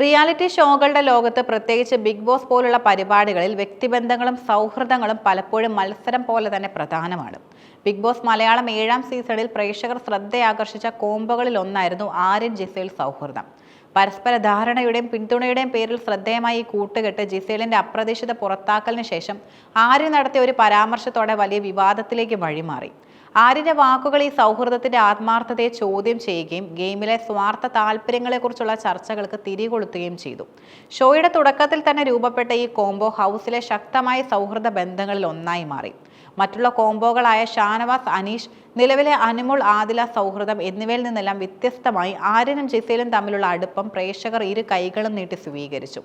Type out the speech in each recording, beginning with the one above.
Reality ഷോകളുടെ ലോകത്ത് പ്രത്യേകിച്ച് big boss പോലുള്ള പരിപാടികളിൽ വ്യക്തിബന്ധങ്ങളും സൗഹൃദങ്ങളും പലപ്പോഴും മത്സരം പോലെ തന്നെ പ്രധാനമാണ്. ബിഗ് ബോസ് മലയാളം ഏഴാം സീസണിൽ പ്രേക്ഷകർ ശ്രദ്ധയാകർഷിച്ച കോമ്പുകളിൽ ഒന്നായിരുന്നു ആര്യൻ ജിസേൽ സൗഹൃദം. പരസ്പര ധാരണയുടെയും പിന്തുണയുടെയും പേരിൽ ശ്രദ്ധേയമായി ഈ കൂട്ടുകെട്ട് ജിസേലിന്റെ അപ്രതീക്ഷിത പുറത്താക്കലിന് ശേഷം ആര്യൻ നടത്തിയ ഒരു പരാമർശത്തോടെ വലിയ വിവാദത്തിലേക്ക് വഴിമാറി. ആര്യന്റെ വാക്കുകൾ ഈ സൗഹൃദത്തിന്റെ ആത്മാർത്ഥതയെ ചോദ്യം ചെയ്യുകയും ഗെയിമിലെ സ്വാർത്ഥ താല്പര്യങ്ങളെക്കുറിച്ചുള്ള ചർച്ചകൾക്ക് തിരികൊളുത്തുകയും ചെയ്തു. ഷോയുടെ തുടക്കത്തിൽ തന്നെ രൂപപ്പെട്ട ഈ കോംബോ ഹൗസിലെ ശക്തമായ സൗഹൃദ ബന്ധങ്ങളിൽ ഒന്നായി മാറി. മറ്റുള്ള കോംബോകളായ ഷാനവാസ് അനീഷ് നിലവിലെ അനുമോൾ ആദില സൗഹൃദം എന്നിവയിൽ നിന്നെല്ലാം വ്യത്യസ്തമായി ആര്യനും ജിസയിലും തമ്മിലുള്ള അടുപ്പം പ്രേക്ഷകർ ഇരു കൈകളും നീട്ടി സ്വീകരിച്ചു.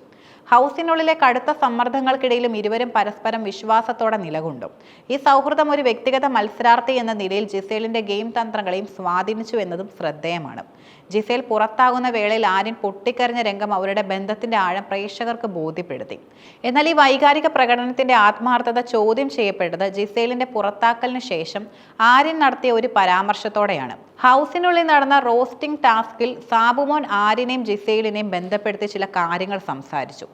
ഹൗസിനുള്ളിലെ കടുത്ത സമ്മർദ്ദങ്ങൾക്കിടയിലും ഇരുവരും പരസ്പരം വിശ്വാസത്തോടെ നിലകൊണ്ടു. ഈ സൗഹൃദം ഒരു വ്യക്തിഗത മത്സരാർത്ഥി എന്ന നിലയിൽ ജിസേലിന്റെ ഗെയിം തന്ത്രങ്ങളെയും സ്വാധീനിച്ചു എന്നതും ശ്രദ്ധേയമാണ്. ജിസേൽ പുറത്താകുന്ന വേളയിൽ ആര്യൻ പൊട്ടിക്കരഞ്ഞ രംഗം അവരുടെ ബന്ധത്തിന്റെ ആഴം പ്രേക്ഷകർക്ക് ബോധ്യപ്പെടുത്തി. എന്നാൽ ഈ വൈകാരിക പ്രകടനത്തിന്റെ ആത്മാർത്ഥത ചോദ്യം ചെയ്യപ്പെട്ടത് ജിസേലിന്റെ പുറത്താക്കലിന് ശേഷം ആര്യൻ നടത്തിയ ഒരു പരാമർശത്തോടെയാണ്. ഹൗസിനുള്ളിൽ നടന്ന റോസ്റ്റിംഗ് ടാസ്കിൽ സാബുമോൻ ആരിനെയും ജിസേലിനെയും ബന്ധപ്പെടുത്തി ചില കാര്യങ്ങൾ സംസാരിച്ചു.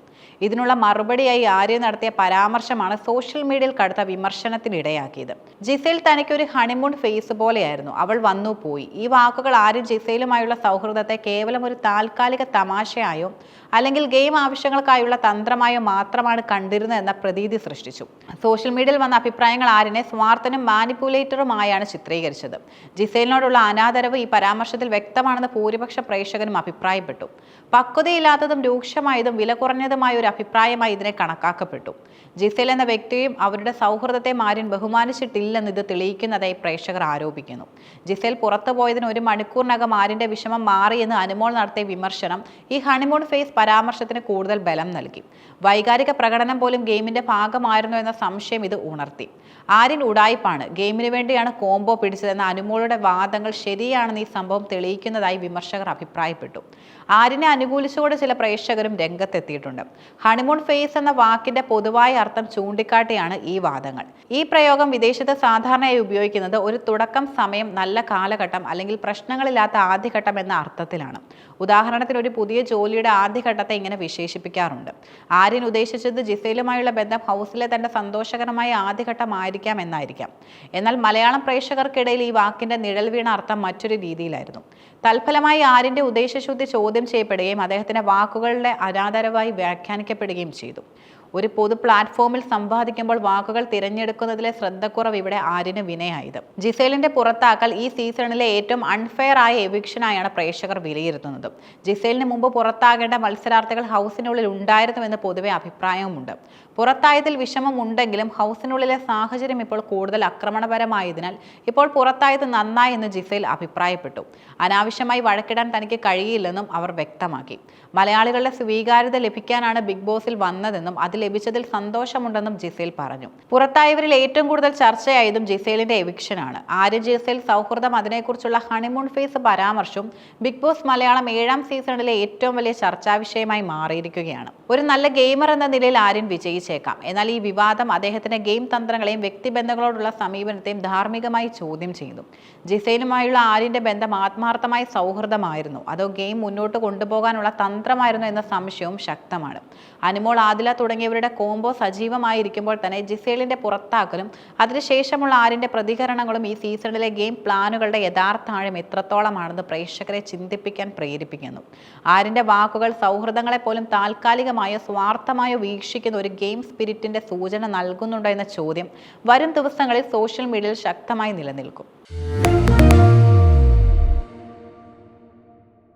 ഇതിനുള്ള മറുപടിയായി ആര്യ നടത്തിയ പരാമർശമാണ് സോഷ്യൽ മീഡിയയിൽ കടുത്ത വിമർശനത്തിനിടയാക്കിയത് ജിസേൽ തനിക്കൊരു ഹണിമൂൺ ഫേസ് പോലെയായിരുന്നു. അവൾ വന്നു പോയി. ഈ വാക്കുകൾ ആര്യൻ ജിസേലുമായുള്ള സൗഹൃദത്തെ കേവലം ഒരു താൽക്കാലിക തമാശയായോ അല്ലെങ്കിൽ ഗെയിം ആവശ്യങ്ങൾക്കായുള്ള തന്ത്രമായോ മാത്രമാണ് കണ്ടിരുന്നത് എന്ന പ്രതീതി സൃഷ്ടിച്ചു. സോഷ്യൽ മീഡിയയിൽ വന്ന അഭിപ്രായങ്ങൾ ആരിനെ സ്വാർത്ഥനും മാനിപ്പുലേറ്ററുമായാണ് ചിത്രീകരിച്ചത്. ജിസേലിനോടുള്ള അനാദരവ് ഈ പരാമർശത്തിൽ വ്യക്തമാണെന്ന് ഭൂരിപക്ഷ പ്രേക്ഷകരും അഭിപ്രായപ്പെട്ടു. പക്വതയില്ലാത്തതും രൂക്ഷമായതും വില കുറഞ്ഞതുമായ ഒരു അഭിപ്രായമായി ഇതിനെ കണക്കാക്കപ്പെട്ടു. ജിസേൽ എന്ന വ്യക്തിയും അവരുടെ സൗഹൃദത്തെ മാര്യൻ ബഹുമാനിച്ചിട്ടില്ലെന്ന് ഇത് തെളിയിക്കുന്നതായി പ്രേക്ഷകർ ആരോപിക്കുന്നു. ജിസേൽ പുറത്തു പോയതിന് ഒരു മണിക്കൂറിനകം മാരിന്റെ വിഷമം മാറിയെന്ന് അനുമോൾ നടത്തിയ വിമർശനം ഈ ഹണിമൂൺ ഫേസ് പരാമർശത്തിന് കൂടുതൽ ബലം നൽകി. വൈകാരിക പ്രകടനം പോലും ഗെയിമിന്റെ ഭാഗമായിരുന്നു എന്ന സംശയം ഇത് ഉണർത്തി. ആര്യൻ ഉടായ്പാണ് ഗെയിമിന് വേണ്ടിയാണ് കോംബോ പിടിച്ചതെന്ന അനുമോളുടെ വാദങ്ങൾ ശരിയാണെന്ന് ഈ സംഭവം തെളിയിക്കുന്നതായി വിമർശകർ അഭിപ്രായപ്പെട്ടു. ആര്യനെ അനുകൂലിച്ചുകൊണ്ട് ചില പ്രേക്ഷകരും രംഗത്തെത്തിയിട്ടുണ്ട്. ഹണിമൂൺ ഫേസ് എന്ന വാക്കിന്റെ പൊതുവായ അർത്ഥം ചൂണ്ടിക്കാട്ടിയാണ് ഈ വാദങ്ങൾ. ഈ പ്രയോഗം വിദേശത്ത് സാധാരണയായി ഉപയോഗിക്കുന്നത് ഒരു തുടക്കം സമയം നല്ല കാലഘട്ടം അല്ലെങ്കിൽ പ്രശ്നങ്ങളില്ലാത്ത ആദ്യഘട്ടം എന്ന അർത്ഥത്തിലാണ്. ഉദാഹരണത്തിന് ഒരു പുതിയ ജോലിയുടെ ആദ്യഘട്ടത്തെ ഇങ്ങനെ വിശേഷിപ്പിക്കാറുണ്ട്. ആര്യൻ ഉദ്ദേശിച്ചത് ജിസയിലുമായുള്ള ബന്ധം ഹൗസിലെ തന്റെ സന്തോഷകരമായ ആദ്യഘട്ടമായിരിക്കാം എന്നായിരിക്കാം. എന്നാൽ മലയാളം പ്രേക്ഷകർക്കിടയിൽ ഈ വാക്കിന്റെ നിഴൽ വീണ അർത്ഥം മറ്റൊരു രീതിയിലായിരുന്നു. തൽഫലമായി ആര്യന്റെ ഉദ്ദേശശുദ്ധി ചോദ്യം ചെയ്യപ്പെടുകയും അദ്ദേഹത്തിന്റെ വാക്കുകളുടെ അനാദരവായി വ്യാഖ്യാനിക്കപ്പെടുകയും ചെയ്തു. ഒരു പൊതു പ്ലാറ്റ്ഫോമിൽ സംവാദിക്കുമ്പോൾ വാക്കുകൾ തിരഞ്ഞെടുക്കുന്നതിലെ ശ്രദ്ധക്കുറവ് ഇവിടെ ആര്യന് വിനയായത്? ജിസേലിന്റെ പുറത്താക്കൽ ഈ സീസണിലെ ഏറ്റവും അൺഫെയർ ആയ എവിക്ഷനായാണ് പ്രേക്ഷകർ വിലയിരുത്തുന്നത്. ജിസേലിന് മുമ്പ് പുറത്താകേണ്ട മത്സരാർത്ഥികൾ ഹൗസിനുള്ളിൽ ഉണ്ടായിരുന്നുവെന്ന് പൊതുവെ അഭിപ്രായവുമുണ്ട്. പുറത്തായതിൽ വിഷമം ഉണ്ടെങ്കിലും ഹൗസിനുള്ളിലെ സാഹചര്യം ഇപ്പോൾ കൂടുതൽ ആക്രമണപരമായതിനാൽ ഇപ്പോൾ പുറത്തായത് നന്നായി എന്ന് ജിസേൽ അഭിപ്രായപ്പെട്ടു. അനാവശ്യമായി വഴക്കിടാൻ തനിക്ക് കഴിയില്ലെന്നും അവർ വ്യക്തമാക്കി. മലയാളികളുടെ സ്വീകാര്യത ലഭിക്കാനാണ് ബിഗ് ബോസിൽ വന്നതെന്നും അത് ലഭിച്ചതിൽ സന്തോഷമുണ്ടെന്നും ജിസേൽ പറഞ്ഞു. പുറത്തായവരിൽ ഏറ്റവും കൂടുതൽ ചർച്ചയായതും ജിസേലിന്റെ എവിക്ഷനാണ്. ആര്യ ജിസേൽ സൗഹൃദം അതിനെക്കുറിച്ചുള്ള ഹണിമൂൺ ഫേസ് പരാമർശവും ബിഗ് ബോസ് മലയാളം ഏഴാം സീസണിലെ ഏറ്റവും വലിയ ചർച്ചാ വിഷയമായി മാറിയിരിക്കുകയാണ്. ഒരു നല്ല ഗെയിമർ എന്ന നിലയിൽ ആര്യൻ വിജയിച്ചേക്കാം. എന്നാൽ ഈ വിവാദം അദ്ദേഹത്തിന്റെ ഗെയിം തന്ത്രങ്ങളെയും വ്യക്തിബന്ധങ്ങളോടുള്ള സമീപനത്തെയും ധാർമ്മികമായി ചോദ്യം ചെയ്തു. ജിസേലുമായുള്ള ആര്യന്റെ ബന്ധം ആത്മാർത്ഥമായ സൗഹൃദമായിരുന്നു. അതോ ഗെയിം മുന്നോട്ട് കൊണ്ടുപോകാനുള്ള തന്ത്രമായിരുന്നു എന്ന സംശയവും ശക്തമാണ്. അനുമോൾ ആദില തുടങ്ങിയവരുടെ കോംബോ സജീവമായിരിക്കുമ്പോൾ തന്നെ ജിസേലിന്റെ പുറത്താക്കലും അതിനുശേഷമുള്ള ആരിന്റെ പ്രതികരണങ്ങളും ഈ സീസണിലെ ഗെയിം പ്ലാനുകളുടെ യഥാർത്ഥ ആഴം എത്രത്തോളമാണെന്ന് പ്രേക്ഷകരെ ചിന്തിപ്പിക്കാൻ പ്രേരിപ്പിക്കുന്നു. ആരിന്റെ വാക്കുകൾ സൗഹൃദങ്ങളെ പോലും താൽക്കാലികമായോ സ്വാർത്ഥമായോ വീക്ഷിക്കുന്ന ഒരു ഗെയിം സ്പിരിറ്റിന്റെ സൂചന നൽകുന്നുണ്ടോ എന്ന ചോദ്യം വരും ദിവസങ്ങളിൽ സോഷ്യൽ മീഡിയയിൽ ശക്തമായി നിലനിൽക്കും.